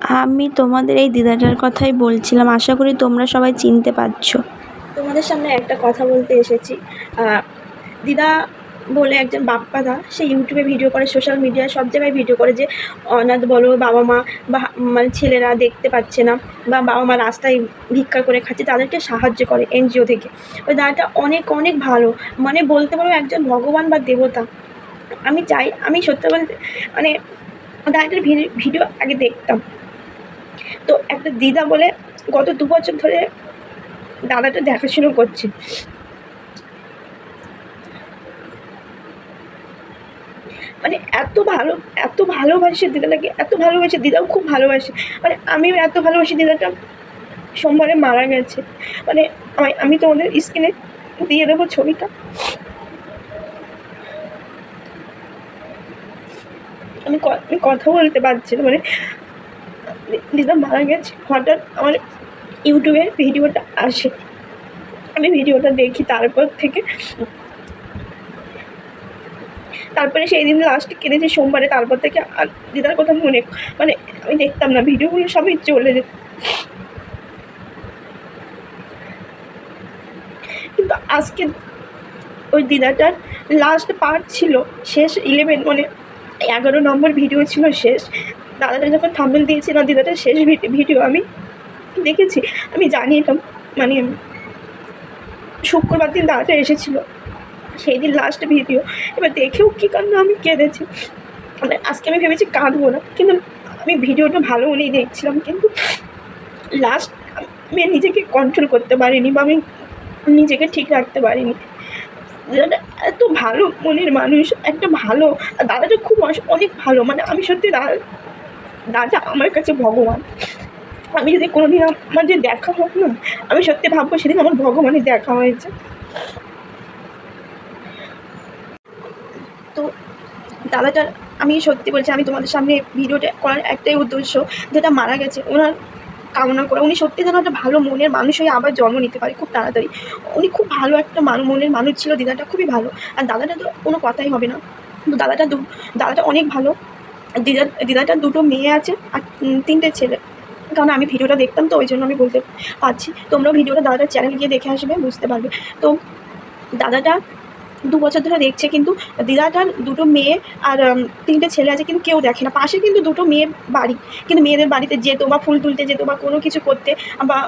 আমি তোমাদের এই দিদাটার কথাই বলছিলাম। আশা করি তোমরা সবাই চিনতে পারছ। তোমাদের সামনে একটা কথা বলতে এসেছি। দিদা বলে একজন বাপ্পাদা, সে ইউটিউবে ভিডিও করে, সোশ্যাল মিডিয়ায় সব জায়গায় ভিডিও করে যে, অনাথ বলো, বাবা মা বা মানে ছেলেরা দেখতে পাচ্ছে না বা বাবা মা রাস্তায় ভিক্ষা করে খাচ্ছে, তাদেরকে সাহায্য করে এনজিও থেকে। ওই দাদাটা অনেক অনেক ভালো। মানে বলতে পারো একজন ভগবান বা দেবতা। আমি চাই, আমি সত্যি বলতে মানে দাদাটার ভিডিও আগে দেখতাম। তো একটা দিদা বলে, গত দু বছর ধরে দাদাটা দেখাশুনো করছে। মানে এত ভালো, এত ভালোবাসে দিদাটাকে, এত ভালোবাসে, দিদাও খুব ভালোবাসে। মানে আমিও এত ভালোবাসি দিদাটা, সোমবারে মারা গেছে। মানে আমি তোমাদের স্ক্রিনে দিয়ে দেবো ছবিটা। আমি আমি কথা বলতে পারছি না মানে দিদা মারা গেছে। হঠাৎ আমার ইউটিউবে ভিডিওটা আসে। আমি ভিডিওটা দেখি তারপর থেকে তারপরে সেই দিন লাস্টে কেঁদেছি সোমবারে, তারপর থেকে দিদার কথা মনে মানে আমি দেখতাম না, ভিডিওগুলো সবই চলে যেত। কিন্তু আজকে ওই দিদাটার লাস্ট পার্ট ছিল, শেষ ইলেভেন মানে এগারো নম্বর ভিডিও ছিল শেষ। দাদাটা যখন থাম্বেল দিয়েছিল দিদাটার শেষ ভিডিও আমি দেখেছি, আমি জানিতাম মানে শুক্রবার দিন দাদাটা এসেছিল সেই দিন লাস্ট ভিডিও, এবার দেখেও কী কারণে আমি কেঁদেছি। মানে আজকে আমি ভেবেছি কাঁদবো না, কিন্তু আমি ভিডিওটা ভালো বলেই দেখছিলাম, কিন্তু লাস্ট আমি নিজেকে কন্ট্রোল করতে পারিনি বা আমি নিজেকে ঠিক রাখতে পারিনি। দাদাটা এত ভালো মনের মানুষ, একটা ভালো দাদাটা খুব অনেক ভালো মানে আমি সত্যি দাদা দাদা আমার কাছে ভগবান। আমি যদি কোনোদিন আমার যে দেখা হোক না, আমি সত্যি ভাববো সেদিন আমার ভগবানের দেখা হয়েছে। তো দাদাটার, আমি সত্যি বলছি, আমি তোমাদের সামনে ভিডিওটা করার একটাই উদ্দেশ্য, যেটা মারা গেছে, ওনার কামনা করে। উনি সত্যি যেন একটা ভালো মনের মানুষ হয়ে আবার জন্ম নিতে পারে, খুব তাড়াতাড়ি। উনি খুব ভালো একটা মানু মনের মানুষ ছিল, দিদাটা খুবই ভালো। আর দাদাটা তো কোনো কথাই হবে না। কিন্তু দাদাটা দাদাটা অনেক ভালো। দিদা, দিদাটার দুটো মেয়ে আছে আর তিনটে ছেলে। কারণ আমি ভিডিওটা দেখতাম তো, ওই জন্য আমি বলতে পারছি। তোমরাও ভিডিওটা দাদাটার চ্যানেল গিয়ে দেখে আসবে, বুঝতে পারবে। তো দাদাটা দু বছর ধরে দেখছে, কিন্তু দিদাটার দুটো মেয়ে আর তিনটে ছেলে আছে কিন্তু কেউ দেখে না। পাশে কিন্তু দুটো মেয়ে বাড়ি। কিন্তু মেয়েদের বাড়িতে যেত বা ফুল তুলতে যেত বা কোনো কিছু করতে বা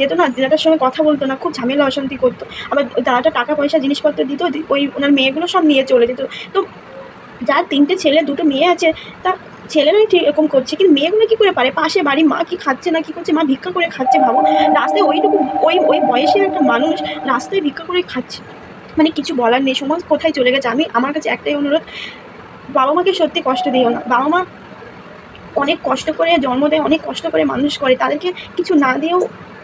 যেত না, দিদাটার সঙ্গে কথা বলতো না, খুব ঝামেলা অশান্তি করতো। আবার দাদাটা টাকা পয়সা জিনিসপত্র দিত ওই ওনার মেয়েগুলো সব নিয়ে চলে যেত। তো যার তিনটে ছেলে, দুটো মেয়ে আছে তা ছেলেরাই ঠিক এরকম করছে। কিন্তু মেয়েগুলো কী করে পারে? পাশে বাড়ি মা কি খাচ্ছে না কি করছে? মা ভিক্ষা করে খাচ্ছে ভাবো রাস্তায় ওইটুকু, ওই ওই বয়সের একটা মানুষ রাস্তায় ভিক্ষা করে খাচ্ছে। মানে কিছু বলার নেই। সমাজ কোথায় চলে গেছে? আমি, আমার কাছে একটাই অনুরোধ, বাবা মাকে সত্যি কষ্ট দিও না। বাবা মা অনেক কষ্ট করে জন্ম দেয়, অনেক কষ্ট করে মানুষ করে। তাদেরকে কিছু না দিয়েও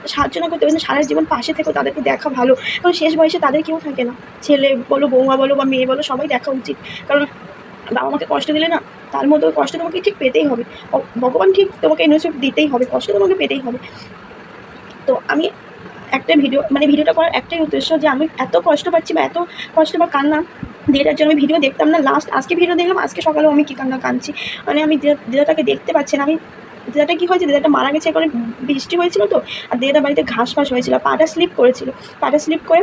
সাহায্য না করতে পারে। সারা জীবন পাশে থেকেও তাদেরকে দেখা ভালো। কারণ শেষ বয়সে তাদের কেউ থাকে না। ছেলে বলো, বৌমা বলো বা মেয়ে বলো, সবাই দেখা উচিত। কারণ বাবা মাকে কষ্ট দিলে না, তার মতো কষ্ট তোমাকে ঠিক পেতেই হবে। ভগবান ঠিক তোমাকে এনসব দিতেই হবে, কষ্ট তোমাকে পেতেই হবে। তো আমি একটা ভিডিও মানে ভিডিওটা করার একটাই উদ্দেশ্য যে আমি এত কষ্ট পাচ্ছি বা এত কষ্ট বা কান্না দিদাটার জন্য আমি ভিডিও দেখতাম না। লাস্ট আজকে ভিডিও দেখলাম, আজকে সকালেও আমি কী কান্না কাঁদছি। মানে আমি দিদা দিদাটাকে দেখতে পাচ্ছি না। আমি, দিদাটা কী হয়েছে? দিদাটা মারা গেছে কারণে বৃষ্টি হয়েছিল তো, আর দিদাটার বাড়িতে ঘাস ফাঁস হয়েছিল, পাটা স্লিপ করেছিল। পাটা স্লিপ করে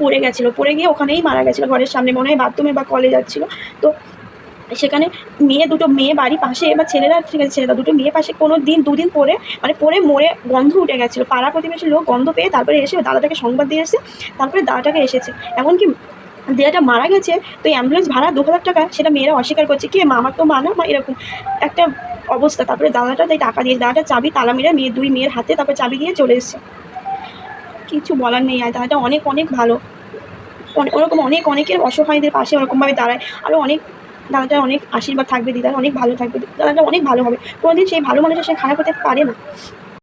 পড়ে গেছিল, পড়ে গিয়ে ওখানেই মারা গেছিল, ঘরের সামনে মনে হয় বাথরুমে বা কলে যাচ্ছিল। তো সেখানে মেয়ে দুটো মেয়ে বাড়ি পাশে বা ছেলেরা, ঠিক আছে, ছেলেরা দুটো মেয়ে পাশে কোনো দিন, দুদিন পরে মানে পরে মরে গন্ধ উঠে গেছিল। পাড়া প্রতিবেশী লোক গন্ধ পেয়ে তারপরে এসে দাদাটাকে সংবাদ দিয়ে এসে তারপরে দাদাটাকে এসেছে। এমনকি দিদাটা মারা গেছে, তো অ্যাম্বুলেন্স ভাড়া দু হাজার টাকা সেটা মেয়েরা অস্বীকার করছে। কি মামার তো মা না, মা এরকম একটা অবস্থা। তারপরে দাদাটা তাই টাকা দিয়ে, দাদাটা চাবি তালা মেরে মেয়ে দুই মেয়ের হাতে তারপরে চাবি দিয়ে চলে এসছে। কিছু বলার নেই আর, দাদাটা অনেক অনেক ভালো। ওরকম অনেক, অনেকের অসহায়দের পাশে ওরকমভাবে দাঁড়ায়। আরও অনেক দাদাটার অনেক আশীর্বাদ থাকবে, দিদার অনেক ভালো থাকবে দাদাটা অনেক ভালো হবে। কোনোদিন সেই ভালো মানুষের সে খারাপ হতে পারে না।